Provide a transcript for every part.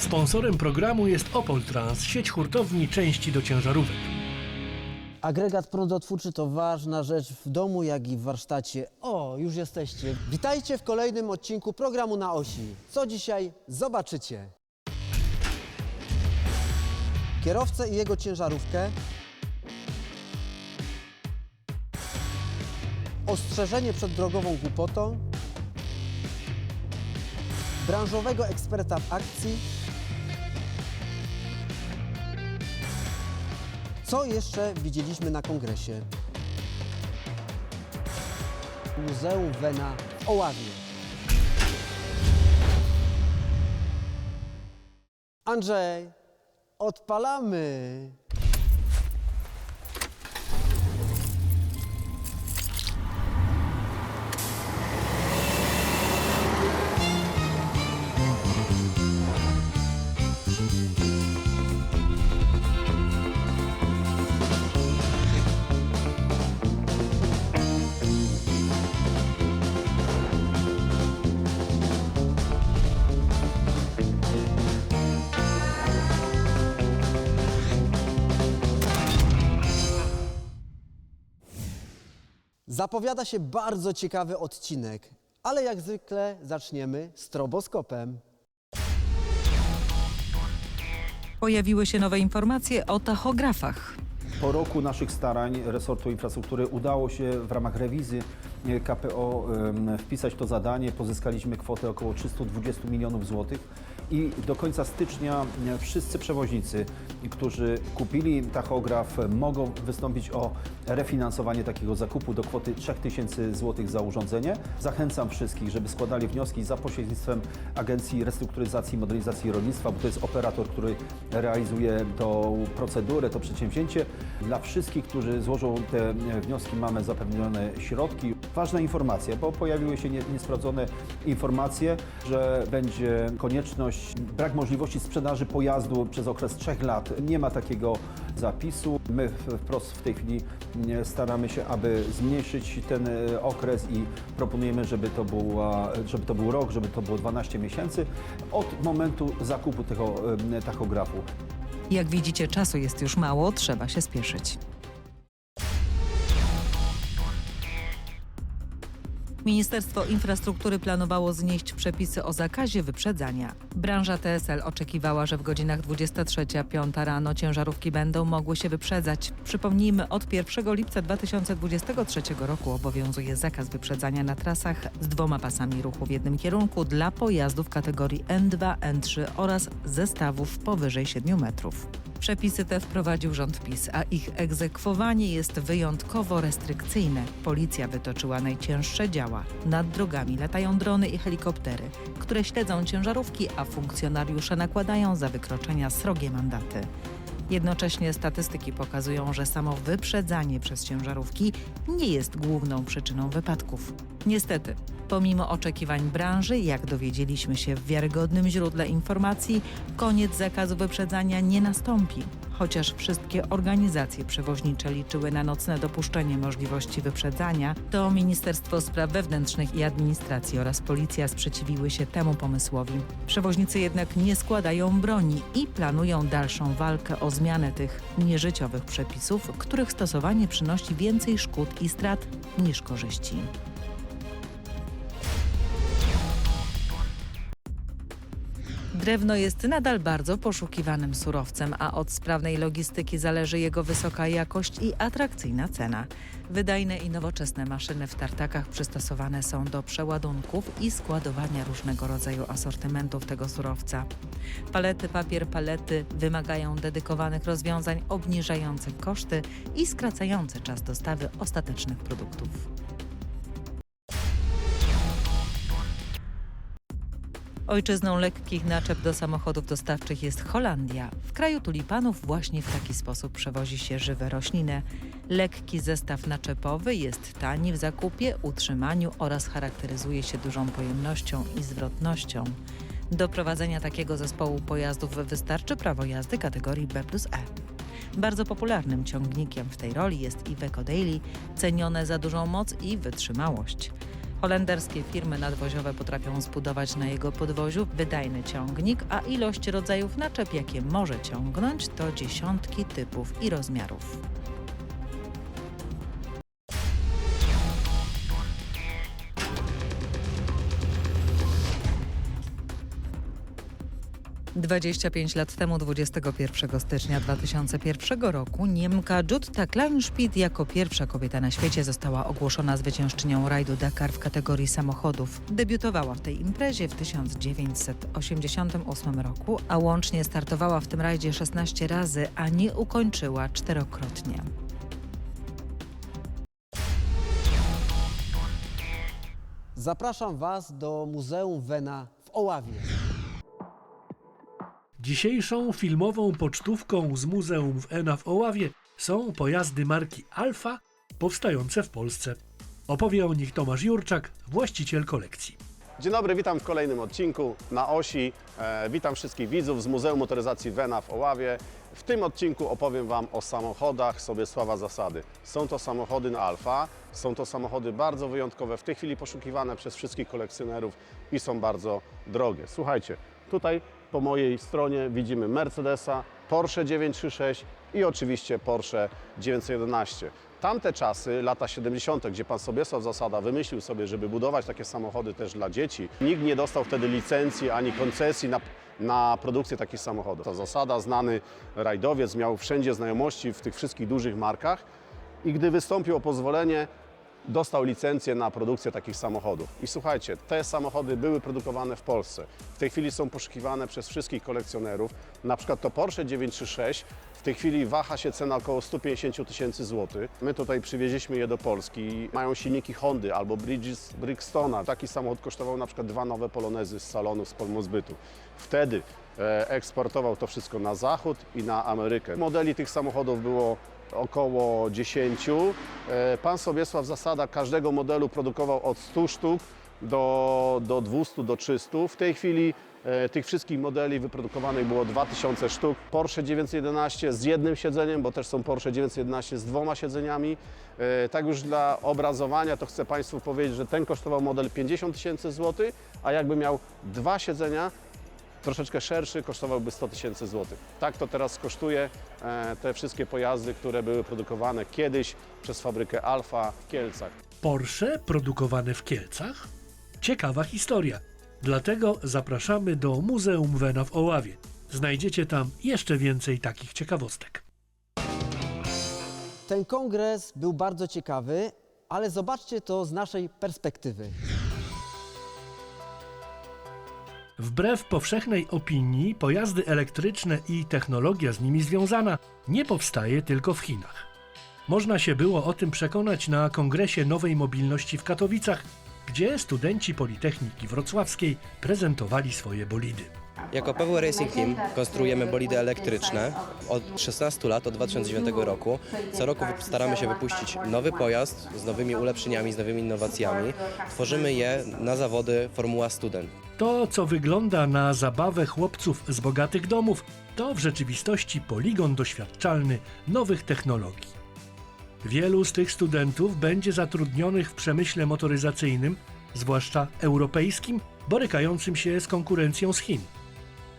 Sponsorem programu jest Opol Trans, sieć hurtowni części do ciężarówek. Agregat prądotwórczy to ważna rzecz w domu, jak i w warsztacie. O, już jesteście. Witajcie w kolejnym odcinku programu na osi. Co dzisiaj zobaczycie? Kierowcę i jego ciężarówkę. Ostrzeżenie przed drogową głupotą. Branżowego eksperta w akcji. Co jeszcze widzieliśmy na kongresie? Muzeum Wena w Oławie. Andrzej, odpalamy! Zapowiada się bardzo ciekawy odcinek, ale jak zwykle zaczniemy stroboskopem. Pojawiły się nowe informacje o tachografach. Po roku naszych starań resortu infrastruktury udało się w ramach rewizji KPO em, wpisać to zadanie. Pozyskaliśmy kwotę około 320 milionów złotych i do końca stycznia e, wszyscy przewoźnicy, którzy kupili tachograf, mogą wystąpić o refinansowanie takiego zakupu do kwoty 3000 złotych za urządzenie. Zachęcam wszystkich, żeby składali wnioski za pośrednictwem Agencji Restrukturyzacji i Modernizacji Rolnictwa, bo to jest operator, który realizuje tą procedurę, to przedsięwzięcie. Dla wszystkich, którzy złożą te e, wnioski, mamy zapewnione środki. Ważna informacja, bo pojawiły się nie- niesprawdzone informacje, że będzie konieczność, brak możliwości sprzedaży pojazdu przez okres trzech lat. Nie ma takiego zapisu. My wprost w tej chwili e, staramy się, aby zmniejszyć ten e, okres i proponujemy, żeby to, była, żeby to był rok, żeby to było 12 miesięcy od momentu zakupu tego e, tachografu. Jak widzicie, czasu jest już mało, trzeba się spieszyć. Ministerstwo Infrastruktury planowało znieść przepisy o zakazie wyprzedzania. Branża TSL oczekiwała, że w godzinach 23.05 rano ciężarówki będą mogły się wyprzedzać. Przypomnijmy, od 1 lipca 2023 roku obowiązuje zakaz wyprzedzania na trasach z dwoma pasami ruchu w jednym kierunku dla pojazdów kategorii N2, N3 oraz zestawów powyżej 7 metrów. Przepisy te wprowadził rząd PiS, a ich egzekwowanie jest wyjątkowo restrykcyjne. Policja wytoczyła najcięższe działa. Nad drogami latają drony i helikoptery, które śledzą ciężarówki, a funkcjonariusze nakładają za wykroczenia srogie mandaty. Jednocześnie statystyki pokazują, że samo wyprzedzanie przez ciężarówki nie jest główną przyczyną wypadków. Niestety, pomimo oczekiwań branży, jak dowiedzieliśmy się w wiarygodnym źródle informacji, koniec zakazu wyprzedzania nie nastąpi. Chociaż wszystkie organizacje przewoźnicze liczyły na nocne dopuszczenie możliwości wyprzedzania, to Ministerstwo Spraw Wewnętrznych i Administracji oraz Policja sprzeciwiły się temu pomysłowi. Przewoźnicy jednak nie składają broni i planują dalszą walkę o zmianę tych nieżyciowych przepisów, których stosowanie przynosi więcej szkód i strat niż korzyści. Drewno jest nadal bardzo poszukiwanym surowcem, a od sprawnej logistyki zależy jego wysoka jakość i atrakcyjna cena. Wydajne i nowoczesne maszyny w tartakach przystosowane są do przeładunków i składowania różnego rodzaju asortymentów tego surowca. Palety, papier, palety wymagają dedykowanych rozwiązań obniżających koszty i skracające czas dostawy ostatecznych produktów. Ojczyzną lekkich naczep do samochodów dostawczych jest Holandia. W kraju tulipanów właśnie w taki sposób przewozi się żywe rośliny. Lekki zestaw naczepowy jest tani w zakupie, utrzymaniu oraz charakteryzuje się dużą pojemnością i zwrotnością. Do prowadzenia takiego zespołu pojazdów wystarczy prawo jazdy kategorii B plus E. Bardzo popularnym ciągnikiem w tej roli jest Iveco Daily, cenione za dużą moc i wytrzymałość. Holenderskie firmy nadwoziowe potrafią zbudować na jego podwoziu wydajny ciągnik, a ilość rodzajów naczep, jakie może ciągnąć, to dziesiątki typów i rozmiarów. Dwadzieścia pięć lat temu, 21 stycznia 2001 roku, Niemka Jutta Kleinschmidt jako pierwsza kobieta na świecie została ogłoszona zwyciężczynią rajdu Dakar w kategorii samochodów. Debiutowała w tej imprezie w 1988 roku, a łącznie startowała w tym rajdzie 16 razy, a nie ukończyła czterokrotnie. Zapraszam Was do Muzeum Wena w Oławie. Dzisiejszą filmową pocztówką z Muzeum w Ena w Oławie są pojazdy marki Alfa powstające w Polsce. Opowie o nich Tomasz Jurczak, właściciel kolekcji. Dzień dobry, witam w kolejnym odcinku na osi. E, witam wszystkich widzów z Muzeum Motoryzacji Wena w Oławie. W tym odcinku opowiem Wam o samochodach Sobiesława Zasady. Są to samochody na Alfa, są to samochody bardzo wyjątkowe, w tej chwili poszukiwane przez wszystkich kolekcjonerów i są bardzo drogie. Słuchajcie, tutaj po mojej stronie widzimy Mercedesa, Porsche 936 i oczywiście Porsche 911. Tamte czasy, lata 70., gdzie pan Sobiesław Zasada wymyślił sobie, żeby budować takie samochody też dla dzieci, nikt nie dostał wtedy licencji ani koncesji na, na produkcję takich samochodów. Ta Zasada, znany rajdowiec, miał wszędzie znajomości w tych wszystkich dużych markach i gdy wystąpił o pozwolenie, dostał licencję na produkcję takich samochodów. I słuchajcie, te samochody były produkowane w Polsce. W tej chwili są poszukiwane przez wszystkich kolekcjonerów. Na przykład to Porsche 936 w tej chwili waha się cena około 150 tysięcy złotych. My tutaj przywieźliśmy je do Polski. Mają silniki Hondy albo Bridges, Bridgestona. Taki samochód kosztował na przykład dwa nowe Polonezy z salonu z Polmozbytu. Wtedy e, eksportował to wszystko na zachód i na Amerykę. Modeli tych samochodów było około 10. E, Pan Sobiesław Zasada każdego modelu produkował od 100 sztuk do, do 200, do 300. W tej chwili e, tych wszystkich modeli wyprodukowanych było 2000 sztuk. Porsche 911 z jednym siedzeniem, bo też są Porsche 911 z dwoma siedzeniami. E, Tak już dla obrazowania to chcę Państwu powiedzieć, że ten kosztował model 50 tysięcy złotych, a jakby miał dwa siedzenia, troszeczkę szerszy, kosztowałby 100 tysięcy złotych. Tak to teraz kosztuje e, te wszystkie pojazdy, które były produkowane kiedyś przez fabrykę Alfa w Kielcach. Porsche produkowane w Kielcach? Ciekawa historia. Dlatego zapraszamy do Muzeum Wena w Oławie. Znajdziecie tam jeszcze więcej takich ciekawostek. Ten kongres był bardzo ciekawy, ale zobaczcie to z naszej perspektywy. Wbrew powszechnej opinii, pojazdy elektryczne i technologia z nimi związana nie powstaje tylko w Chinach. Można się było o tym przekonać na Kongresie Nowej Mobilności w Katowicach, gdzie studenci Politechniki Wrocławskiej prezentowali swoje bolidy. Jako Paweł Racing Team konstruujemy bolidy elektryczne od 16 lat, od 2009 roku. Co roku staramy się wypuścić nowy pojazd z nowymi ulepszeniami, z nowymi innowacjami. Tworzymy je na zawody Formuła Student. To, co wygląda na zabawę chłopców z bogatych domów, to w rzeczywistości poligon doświadczalny nowych technologii. Wielu z tych studentów będzie zatrudnionych w przemyśle motoryzacyjnym, zwłaszcza europejskim, borykającym się z konkurencją z Chin.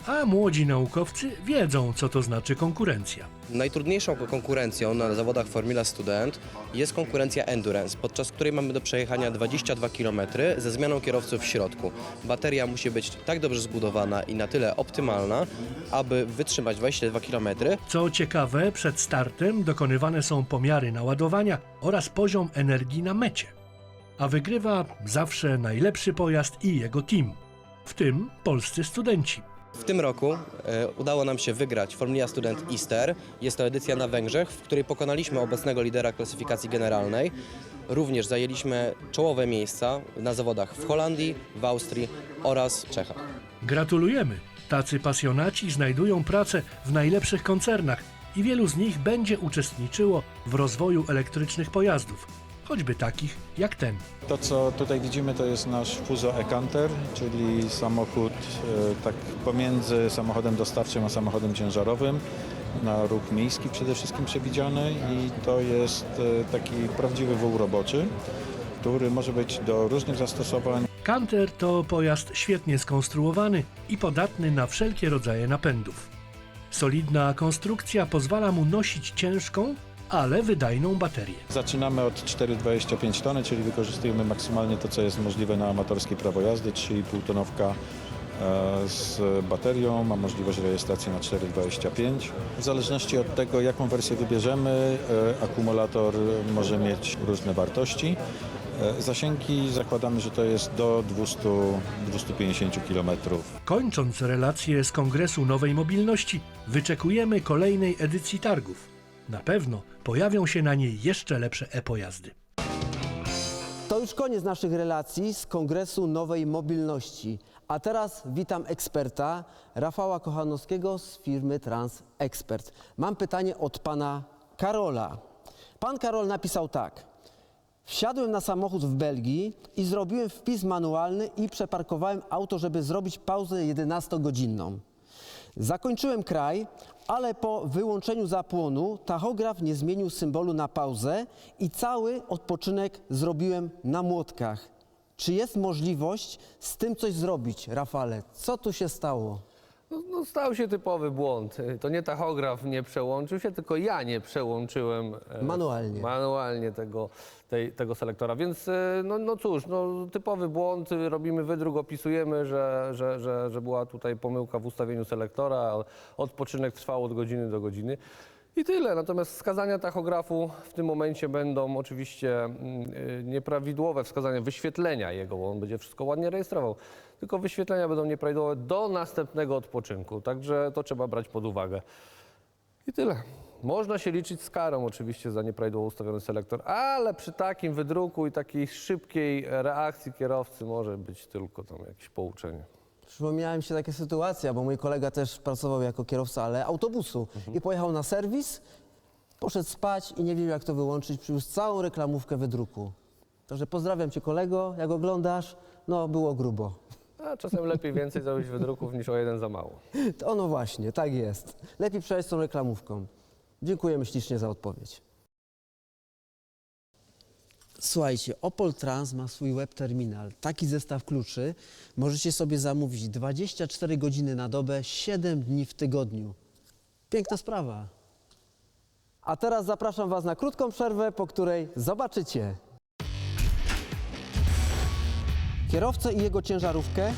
A młodzi naukowcy wiedzą, co to znaczy konkurencja. Najtrudniejszą konkurencją na zawodach Formula Student jest konkurencja Endurance, podczas której mamy do przejechania 22 km ze zmianą kierowców w środku. Bateria musi być tak dobrze zbudowana i na tyle optymalna, aby wytrzymać 22 km Co ciekawe, przed startem dokonywane są pomiary naładowania oraz poziom energii na mecie. A wygrywa zawsze najlepszy pojazd i jego team, w tym polscy studenci. W tym roku e, udało nam się wygrać Formuła Student Easter. Jest to edycja na Węgrzech, w której pokonaliśmy obecnego lidera klasyfikacji generalnej. Również zajęliśmy czołowe miejsca na zawodach w Holandii, w Austrii oraz Czechach. Gratulujemy! Tacy pasjonaci znajdują pracę w najlepszych koncernach i wielu z nich będzie uczestniczyło w rozwoju elektrycznych pojazdów, choćby takich jak ten. To, co tutaj widzimy, to jest nasz Fuso e-Canter, czyli samochód e, tak pomiędzy samochodem dostawczym a samochodem ciężarowym, na ruch miejski przede wszystkim przewidziany i to jest e, taki prawdziwy wół roboczy. który może być do różnych zastosowań. Canter to pojazd świetnie skonstruowany i podatny na wszelkie rodzaje napędów. Solidna konstrukcja pozwala mu nosić ciężką, ale wydajną baterię. Zaczynamy od 4,25 tony, czyli wykorzystujemy maksymalnie to, co jest możliwe na amatorskie prawo jazdy. 3,5 tonowka e, z baterią, ma możliwość rejestracji na 4,25. W zależności od tego, jaką wersję wybierzemy, e, akumulator może mieć różne wartości. E, Zasięgi zakładamy, że to jest do 200-250 km. Kończąc relację z Kongresu Nowej Mobilności, wyczekujemy kolejnej edycji targów. Na pewno pojawią się na niej jeszcze lepsze e-pojazdy. To już koniec naszych relacji z Kongresu Nowej Mobilności. A teraz witam eksperta Rafała Kochanowskiego z firmy Trans Expert. Mam pytanie od pana Karola. Pan Karol napisał tak. Wsiadłem na samochód w Belgii i zrobiłem wpis manualny i przeparkowałem auto, żeby zrobić pauzę 11-godzinną. Zakończyłem kraj, ale po wyłączeniu zapłonu tachograf nie zmienił symbolu na pauzę i cały odpoczynek zrobiłem na młotkach. Czy jest możliwość z tym coś zrobić, Rafale? Co tu się stało? No, no stał się typowy błąd. To nie tachograf nie przełączył się, tylko ja nie przełączyłem e, Manualnie. manualnie tego, tej, tego selektora. Więc e, no, no cóż, no, typowy błąd, robimy wydruk, opisujemy, że, że, że, że była tutaj pomyłka w ustawieniu selektora, odpoczynek trwał od godziny do godziny. I tyle. Natomiast wskazania tachografu w tym momencie będą oczywiście mm, y, nieprawidłowe, wskazania wyświetlenia jego, bo on będzie wszystko ładnie rejestrował. Tylko wyświetlenia będą nieprawidłowe do następnego odpoczynku. Także to trzeba brać pod uwagę. I tyle. Można się liczyć z karą oczywiście za nieprawidłowo ustawiony selektor, ale przy takim wydruku i takiej szybkiej reakcji kierowcy może być tylko tam jakieś pouczenie. Przypomniała mi się taka sytuacja, bo mój kolega też pracował jako kierowca, ale autobusu i pojechał na serwis, poszedł spać i nie wiedział jak to wyłączyć, przywiózł całą reklamówkę wydruku. Także pozdrawiam cię kolego, jak oglądasz, no było grubo. A czasem lepiej więcej zrobić wydruków niż o jeden za mało. To no właśnie, tak jest. Lepiej przejść z tą reklamówką. Dziękujemy ślicznie za odpowiedź. Słuchajcie, Opel Trans ma swój web terminal. Taki zestaw kluczy możecie sobie zamówić 24 godziny na dobę, 7 dni w tygodniu. Piękna sprawa. A teraz zapraszam Was na krótką przerwę, po której zobaczycie kierowcę i jego ciężarówkę,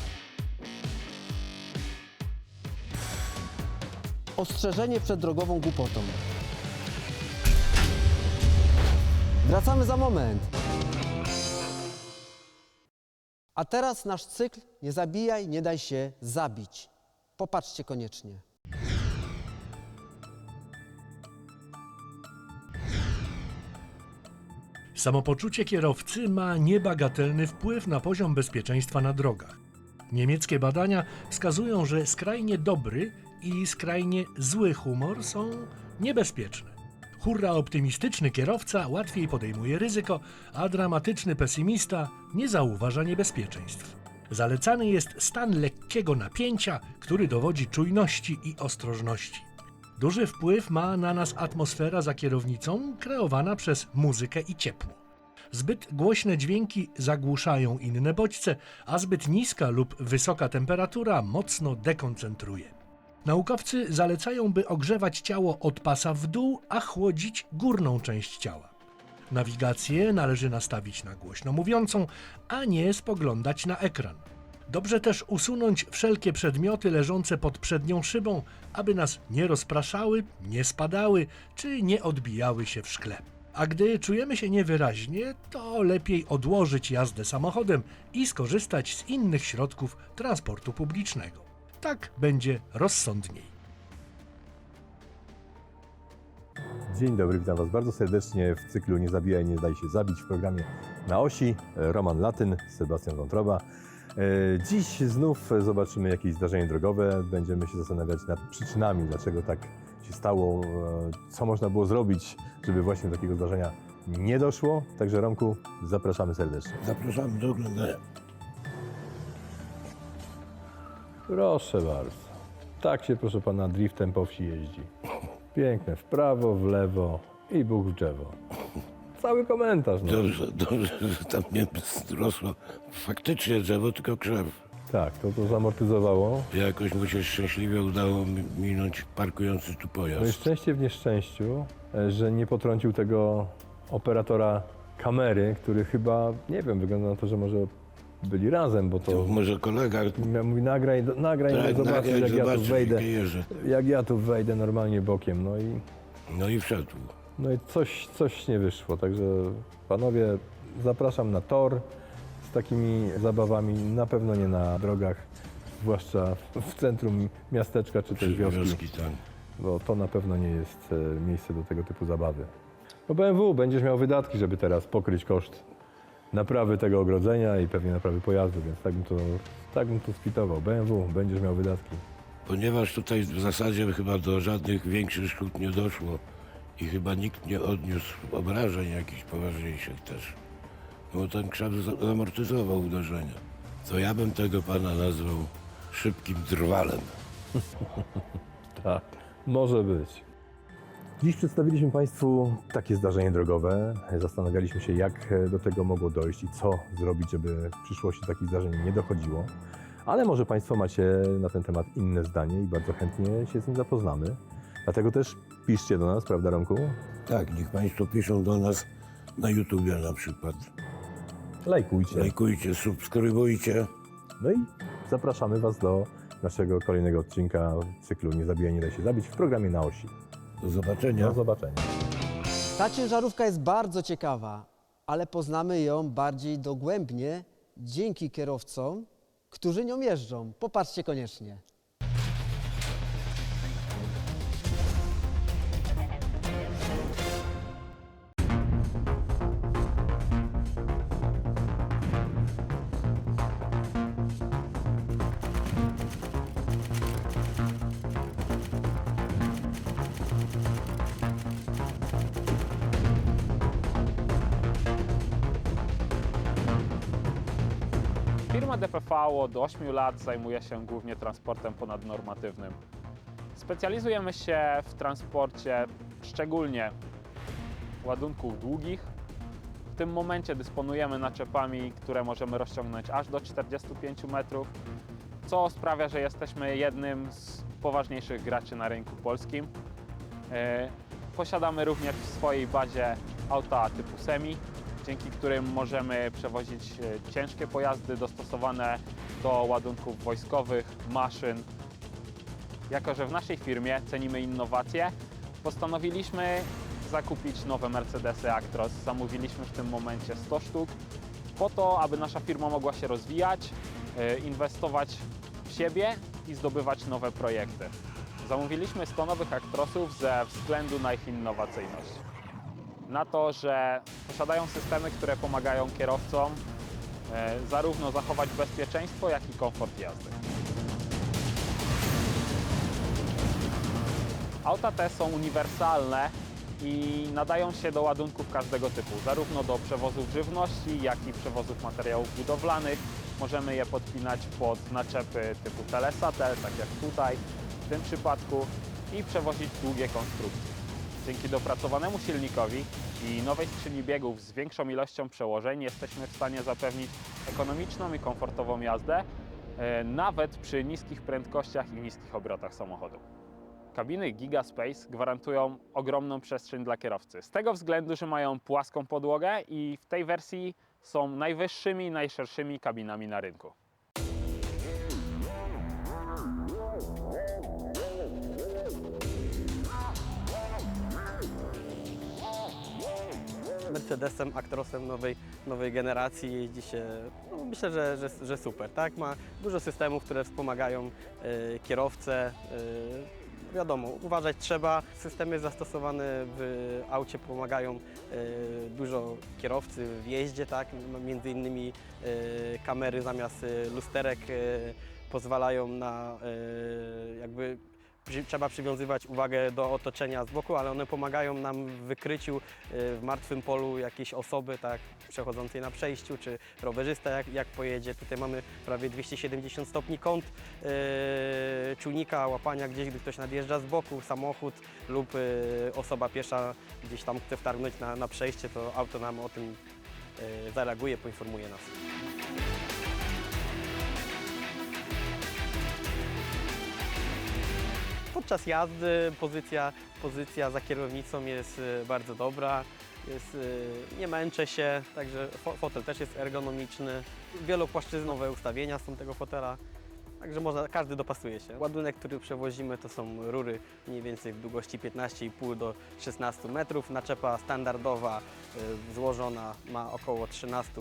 Ostrzeżenie przed drogową głupotą. Wracamy za moment. A teraz nasz cykl Nie zabijaj, nie daj się zabić. Popatrzcie koniecznie. Samopoczucie kierowcy ma niebagatelny wpływ na poziom bezpieczeństwa na drogach. Niemieckie badania wskazują, że skrajnie dobry i skrajnie zły humor są niebezpieczne. Hurra optymistyczny kierowca łatwiej podejmuje ryzyko, a dramatyczny pesymista nie zauważa niebezpieczeństw. Zalecany jest stan lekkiego napięcia, który dowodzi czujności i ostrożności. Duży wpływ ma na nas atmosfera za kierownicą kreowana przez muzykę i ciepło. Zbyt głośne dźwięki zagłuszają inne bodźce, a zbyt niska lub wysoka temperatura mocno dekoncentruje. Naukowcy zalecają, by ogrzewać ciało od pasa w dół, a chłodzić górną część ciała. Nawigację należy nastawić na głośno mówiącą, a nie spoglądać na ekran. Dobrze też usunąć wszelkie przedmioty leżące pod przednią szybą, aby nas nie rozpraszały, nie spadały czy nie odbijały się w szkle. A gdy czujemy się niewyraźnie, to lepiej odłożyć jazdę samochodem i skorzystać z innych środków transportu publicznego. Tak będzie rozsądniej. Dzień dobry, witam Was bardzo serdecznie w cyklu Nie zabijaj, nie daj się zabić w programie Na Osi. Roman Latyn, Sebastian Wątroba. E, Dziś znów zobaczymy jakieś zdarzenie drogowe. Będziemy się zastanawiać nad przyczynami, dlaczego tak się stało, e, co można było zrobić, żeby właśnie do takiego zdarzenia nie doszło. Także Romku, zapraszamy serdecznie. Zapraszamy do oglądania. Proszę bardzo. Tak się, proszę Pana, driftem po wsi jeździ. Piękne w prawo, w lewo i Bóg w drzewo. cały komentarz. No. Dobrze, dobrze, że tam nie rosło faktycznie drzewo, tylko krzew. Tak, to to zamortyzowało. Jakoś mu się szczęśliwie udało mi- minąć parkujący tu No i pojazd. szczęście w nieszczęściu, e, że nie potrącił tego operatora kamery, który chyba, nie wiem, wygląda na to, że może byli razem, bo To to może kolega Ja mówi nagraj, nagraj, tak, zobaczysz nagrać, jak ja tu wejdę, jak ja tu wejdę normalnie bokiem, no i, No i wszedł. no i coś, coś nie wyszło, także panowie zapraszam na tor z takimi zabawami, na pewno nie na drogach, zwłaszcza w centrum miasteczka czy też wioski, Wioski, tak. bo to na pewno nie jest e, miejsce do tego typu zabawy. No BMW, będziesz miał wydatki, żeby teraz pokryć koszt naprawy tego ogrodzenia i pewnie naprawy pojazdu, więc tak bym to, tak bym to spitował. BMW, będziesz miał wydatki. Ponieważ tutaj w zasadzie chyba do żadnych większych szkód nie doszło i chyba nikt nie odniósł obrażeń jakichś poważniejszych też. No bo ten krzew za- zamortyzował uderzenia. To ja bym tego pana nazwał szybkim drwalem. Tak, może być. Dziś przedstawiliśmy Państwu takie zdarzenie drogowe. Zastanawialiśmy się, jak do tego mogło dojść i co zrobić, żeby w przyszłości takich zdarzeń nie dochodziło. Ale może Państwo macie na ten temat inne zdanie i bardzo chętnie się z nim zapoznamy. Dlatego też piszcie do nas, prawda Romku? Tak, niech państwo piszą do nas na YouTubie na przykład. Lajkujcie. Lajkujcie, subskrybujcie. No i zapraszamy Was do naszego kolejnego odcinka cyklu Nie zabijaj, nie daj się zabić w programie Na Osi. Do zobaczenia. Do zobaczenia. Ta ciężarówka jest bardzo ciekawa, ale poznamy ją bardziej dogłębnie dzięki kierowcom, którzy nią jeżdżą. Popatrzcie koniecznie. DPV od 8 lat zajmuje się głównie transportem ponadnormatywnym. Specjalizujemy się w transporcie szczególnie ładunków długich. W tym momencie dysponujemy naczepami, które możemy rozciągnąć aż do 45 metrów, co sprawia, że jesteśmy jednym z poważniejszych graczy na rynku polskim. E, Posiadamy również w swojej bazie auta typu semi, dzięki którym możemy przewozić e, ciężkie pojazdy dostosowane do ładunków wojskowych, maszyn. Jako, że w naszej firmie cenimy innowacje, postanowiliśmy zakupić nowe Mercedesy Actros. Zamówiliśmy w tym momencie 100 sztuk po to, aby nasza firma mogła się rozwijać, e, inwestować w siebie i zdobywać nowe projekty. Zamówiliśmy 100 nowych Actrosów ze względu na ich innowacyjność na to, że posiadają systemy, które pomagają kierowcom e, zarówno zachować bezpieczeństwo, jak i komfort jazdy. Auta te są uniwersalne i nadają się do ładunków każdego typu, zarówno do przewozów żywności, jak i przewozów materiałów budowlanych. Możemy je podpinać pod naczepy typu telesatel, tak jak tutaj w tym przypadku, i przewozić długie konstrukcje. Dzięki dopracowanemu silnikowi i nowej skrzyni biegów z większą ilością przełożeń jesteśmy w stanie zapewnić ekonomiczną i komfortową jazdę, e, nawet przy niskich prędkościach i niskich obrotach samochodu. Kabiny Gigaspace gwarantują ogromną przestrzeń dla kierowcy. Z tego względu, że mają płaską podłogę i w tej wersji są najwyższymi i najszerszymi kabinami na rynku. Mercedesem, Actrosem nowej, nowej generacji jeździ się, no myślę, że, że, że super, tak? Ma dużo systemów, które wspomagają e, kierowcę. e, wiadomo, uważać trzeba. Systemy zastosowane w aucie pomagają e, dużo kierowcy w jeździe, tak? Między innymi kamery zamiast lusterek pozwalają na jakby trzeba przywiązywać uwagę do otoczenia z boku, ale one pomagają nam w wykryciu y, w martwym polu jakiejś osoby, tak, przechodzącej na przejściu, czy rowerzysta jak, jak pojedzie. Tutaj mamy prawie 270 stopni kąt yy, czujnika łapania gdzieś, gdy ktoś nadjeżdża z boku, samochód lub y, osoba piesza gdzieś tam chce wtargnąć na, na przejście, to auto nam o tym y, zareaguje, poinformuje nas. Podczas jazdy pozycja, pozycja za kierownicą jest y, bardzo dobra, jest, y, nie męczę się, także fo- fotel też jest ergonomiczny. Wielopłaszczyznowe ustawienia są tego fotela, także można, każdy dopasuje się. Ładunek, który przewozimy to są rury mniej więcej w długości 15,5 do 16 metrów. Naczepa standardowa y, złożona ma około 13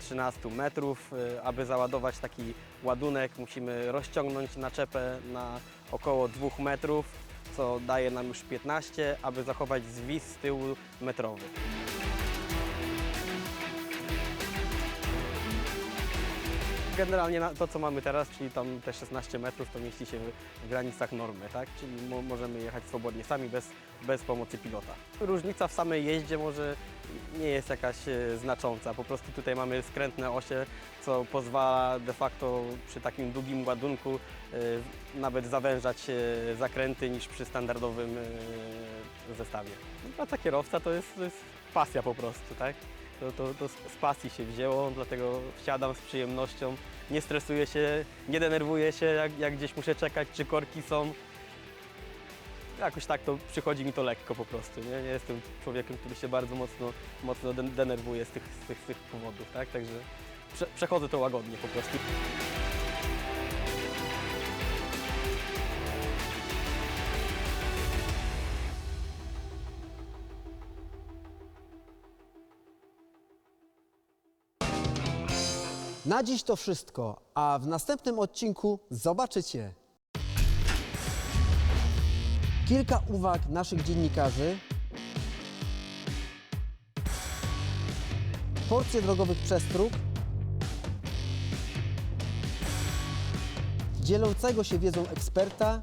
13 metrów. Y, Aby załadować taki ładunek musimy rozciągnąć naczepę na około 2 metrów, co daje nam już 15, aby zachować zwis z tyłu metrowy. Generalnie to, co mamy teraz, czyli tam te 16 metrów, to mieści się w- granicach normy, tak? Czyli mo możemy jechać swobodnie sami, bez, bez pomocy pilota. Różnica w samej jeździe może nie jest jakaś e, znacząca. Po prostu tutaj mamy skrętne osie, co pozwala de facto przy takim długim ładunku e, nawet zawężać e, zakręty niż przy standardowym zestawie. Praca kierowca to jest, to jest pasja po prostu, tak? To, to, to z pasji się wzięło, dlatego wsiadam z przyjemnością. Nie stresuję się, nie denerwuję się, jak, jak gdzieś muszę czekać, czy korki są. Jakoś tak to przychodzi mi to lekko po prostu. Nie, nie jestem człowiekiem, który się bardzo mocno, mocno den- denerwuje z tych, z tych, z tych powodów, tak? Także prze, przechodzę to łagodnie po prostu. Na dziś to wszystko, a w następnym odcinku zobaczycie. Kilka uwag naszych dziennikarzy, porcje drogowych przestróg, dzielącego się wiedzą eksperta,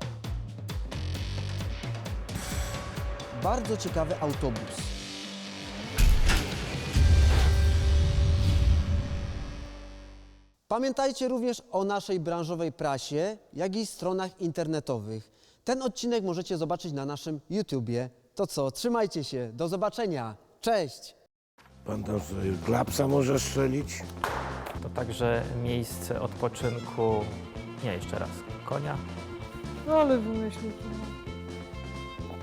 bardzo ciekawy autobus. Pamiętajcie również o naszej branżowej prasie, jak i stronach internetowych. Ten odcinek możecie zobaczyć na naszym YouTubie. To co, trzymajcie się, do zobaczenia. Cześć! Pan tam sobie klapsa może strzelić? To także miejsce odpoczynku, nie jeszcze raz, konia. No ale wymyślił.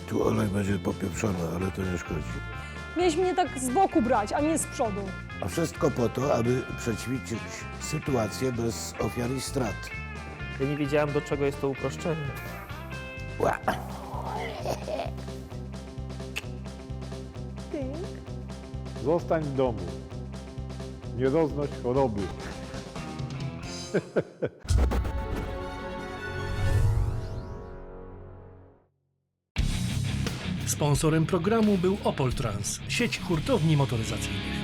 Tu olej będzie popieprzony, ale to nie szkodzi. Mieliśmy mnie tak z boku brać, a nie z przodu. A wszystko po to, aby przećwiczyć sytuację bez ofiar i strat. Ja nie wiedziałem, do czego jest to uproszczenie. Ła. Zostań w domu. Nie roznoś choroby. Sponsorem programu był Opol Trans, sieć hurtowni motoryzacyjnych.